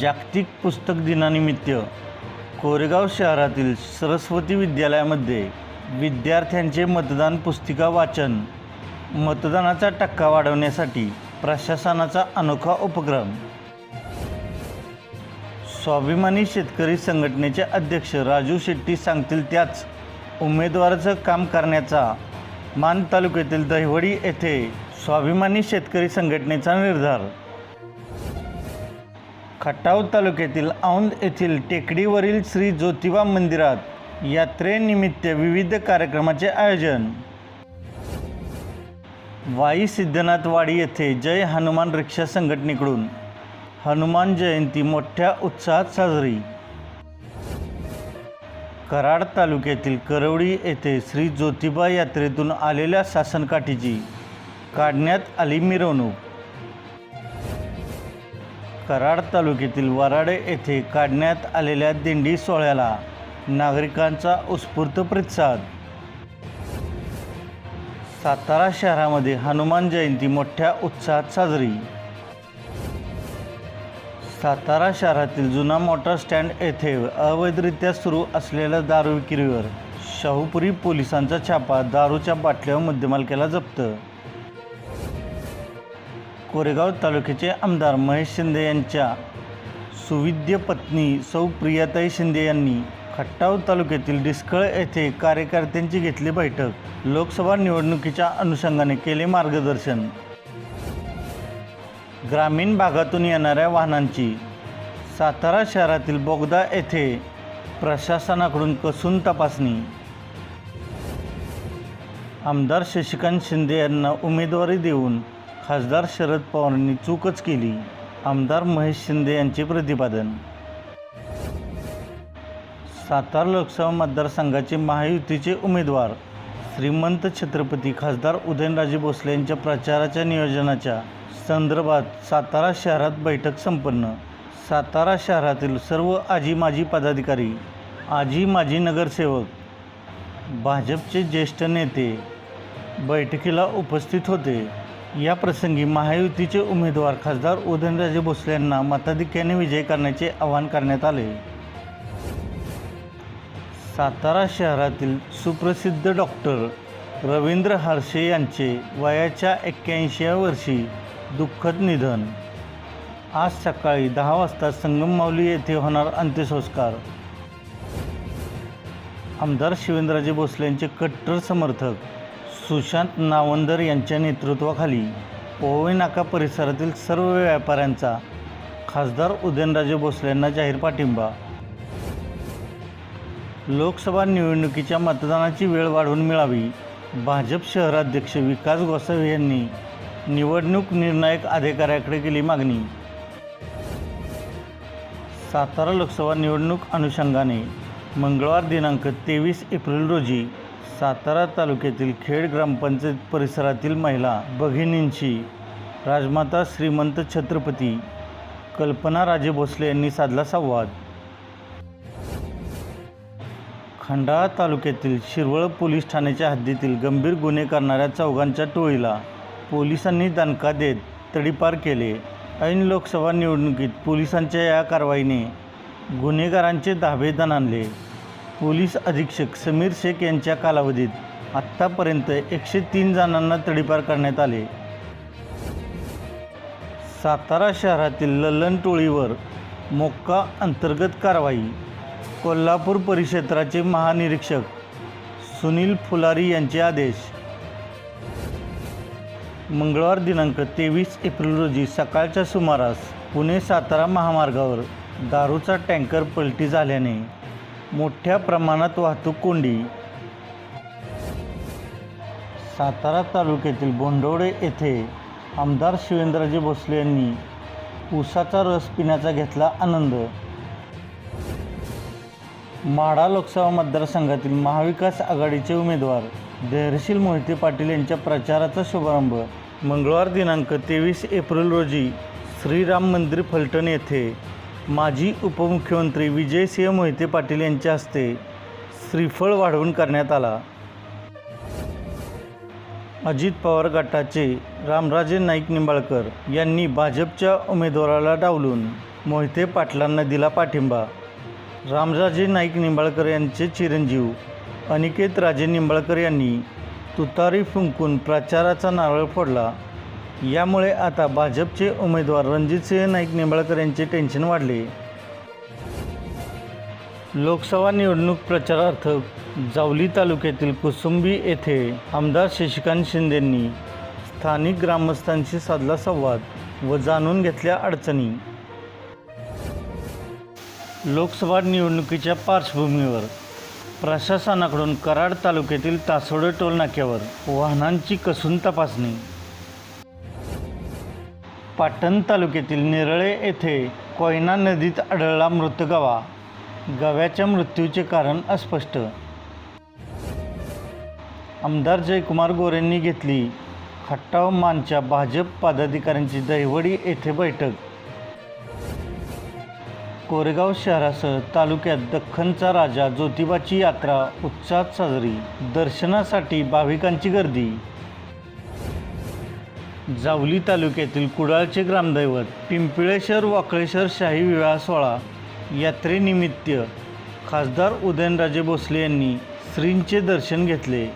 जागतिक पुस्तक दिनानिमित्त कोरेगाव शहरातील सरस्वती विद्यालयामध्ये विद्यार्थ्यांचे मतदान पुस्तिका वाचन मतदानाचा टक्का वाढवण्यासाठी प्रशासनाचा अनोखा उपक्रम. स्वाभिमानी शेतकरी संघटनेचे अध्यक्ष राजू शेट्टी सांगतील त्याच उमेदवाराचं काम करण्याचा मान तालुक्यातील दहिवडी येथे स्वाभिमानी शेतकरी संघटनेचा निर्धार. खटाव तालुक्यातील औंध येथील टेकडीवरील श्री ज्योतिबा मंदिरात यात्रेनिमित्त विविध कार्यक्रमाचे आयोजन. वाई सिद्धनाथवाडी येथे जय हनुमान रिक्षा संघटनेकडून हनुमान जयंती मोठ्या उत्साहात साजरी. कराड तालुक्यातील करवडी येथे श्री ज्योतिबा यात्रेतून आलेल्या सासनकाठीची काढण्यात आली मिरवणूक. कराड तालुक्यातील वराडे येथे काढण्यात आलेल्या दिंडी सोहळ्याला नागरिकांचा उत्स्फूर्त प्रतिसाद. सातारा शहरामध्ये हनुमान जयंती मोठ्या उत्साहात साजरी. सातारा शहरातील जुना मोटार स्टँड येथे अवैधरित्या सुरू असलेल्या दारू विक्रीवर शाहूपुरी पोलिसांचा छापा दारूच्या बाटल्यावर मध्यमालकेला जप्त. कोरेगाव तालुक्याचे आमदार महेश शिंदे यांच्या सुविद्य पत्नी सौ प्रियाताई शिंदे यांनी खट्टाव तालुक्यातील डिस्कळ येथे कार्यकर्त्यांची घेतली बैठक. लोकसभा निवडणुकीच्या अनुषंगाने केले मार्गदर्शन. ग्रामीण भागातून येणाऱ्या वाहनांची सातारा शहरातील बोगदा येथे प्रशासनाकडून कसून तपासणी. आमदार शशिकांत शिंदे यांना उमेदवारी देऊन खासदार शरद पवारांनी चूकच केली. आमदार महेश शिंदे यांचे प्रतिपादन. सातारा लोकसभा मतदारसंघाचे महायुतीचे उमेदवार श्रीमंत छत्रपती खासदार उदयनराजे भोसले यांच्या प्रचाराच्या नियोजनाच्या संदर्भात सातारा शहरात बैठक संपन्न. सातारा शहरातील सर्व आजी माजी पदाधिकारी आजी माजी नगरसेवक भाजपचे ज्येष्ठ नेते बैठकीला उपस्थित होते. या प्रसंगी महायुतीचे उमेदवार खासदार उदयनराजे भोसले यांना मताधिक्याने विजय करण्याचे आवाहन करण्यात आले. सातारा शहरातील सुप्रसिद्ध डॉक्टर रवींद्र हर्षे यांचे वयाच्या एक्क्याऐंशीव्या वर्षी दुःखद निधन. आज सकाळी दहा वाजता संगम माऊली येथे होणार अंत्यसंस्कार. आमदार शिवेंद्रराजे भोसले यांचे कट्टर समर्थक सुशांत नावंदर यांच्या नेतृत्वाखाली पोवई नाका परिसरातील सर्व व्यापाऱ्यांचा खासदार उदयनराजे भोसलेंना जाहीर पाठिंबा. लोकसभा निवडणुकीच्या मतदानाची वेळ वाढवून मिळावी भाजप शहराध्यक्ष विकास गोसावी यांनी निवडणूक निर्णायक अधिकाऱ्याकडे केली मागणी. सातारा लोकसभा निवडणूक अनुषंगाने मंगळवार दिनांक तेवीस एप्रिल रोजी सातारा तालुक्यातील खेड ग्रामपंचायत परिसरातील महिला भगिनींशी राजमाता श्रीमंत छत्रपती कल्पना राजे भोसले यांनी साधला संवाद. खंडाळा तालुक्यातील शिरवळ पोलीस ठाण्याच्या हद्दीतील गंभीर गुन्हे करणाऱ्या चौघांच्या टोळीला पोलिसांनी दणका देत तडीपार केले. ऐन लोकसभा निवडणुकीत पोलिसांच्या या कारवाईने गुन्हेगारांचे धाबे दणाणले. पोलीस अधीक्षक समीर शेख यांच्या कालावधीत आत्तापर्यंत एकशे तीन जणांना तडीपार करण्यात आले. सातारा शहरातील लल्लन टोळीवर मोक्का अंतर्गत कारवाई. कोल्हापूर परिक्षेत्राचे महानिरीक्षक सुनील फुलारी यांचे आदेश. मंगळवार दिनांक तेवीस एप्रिल रोजी सकाळच्या सुमारास पुणे सातारा महामार्गावर दारूचा टँकर पलटी झाल्याने मोठ्या प्रमाणात वाहतूक कोंडी. सातारा तालुक्यातील बोंडवडे येथे आमदार शिवेंद्रजी भोसले यांनी ऊसाचा रस पिण्याचा घेतला आनंद. माढा लोकसभा मतदारसंघातील महाविकास आघाडीचे उमेदवार धैर्यशील मोहिते पाटील यांच्या प्रचाराचा शुभारंभ मंगळवार दिनांक तेवीस एप्रिल रोजी श्रीराम मंदिर फलटण येथे माजी उपमुख्यमंत्री विजयसिंह मोहिते पाटील यांच्या हस्ते श्रीफळ वाढवून करण्यात आला. अजित पवार गटाचे रामराजे नाईक निंबाळकर यांनी भाजपच्या उमेदवाराला डावलून मोहिते पाटलांना दिला पाठिंबा. रामराजे नाईक निंबाळकर यांचे चिरंजीव अनिकेत राजे निंबाळकर यांनी तुतारी फुंकून प्रचाराचा नारळ फोडला. यामुळे आता भाजपचे उमेदवार रणजितसिंह नाईक निंबाळकर यांचे टेन्शन वाढले. लोकसभा निवडणूक प्रचारार्थ जावली तालुक्यातील कुसुंबी येथे आमदार शशिकांत शिंदेंनी स्थानिक ग्रामस्थांशी साधला संवाद व जाणून घेतल्या अडचणी. लोकसभा निवडणुकीच्या पार्श्वभूमीवर प्रशासनाकडून कराड तालुक्यातील तासोडे टोलनाक्यावर वाहनांची कसून तपासणी. पाटण तालुक्यातील निरळे येथे कोयना नदीत आढळला मृत गवा. गव्याच्या मृत्यूचे कारण अस्पष्ट. आमदार जयकुमार गोरेंनी घेतली. खट्टाव मानच्या भाजप पदाधिकाऱ्यांची दहिवडी येथे बैठक. कोरेगाव शहरासह तालुक्यात दख्खनचा राजा ज्योतिबाची यात्रा उत्साहात साजरी दर्शनासाठी भाविकांची गर्दी. जावली तालुक्यातील कुडाळचे ग्रामदैवत पिंपळेश्वर वाकळेश्वर शाही विवाह सोहळा यात्रेनिमित्त खासदार उदयनराजे भोसले यांनी श्रींचे दर्शन घेतले.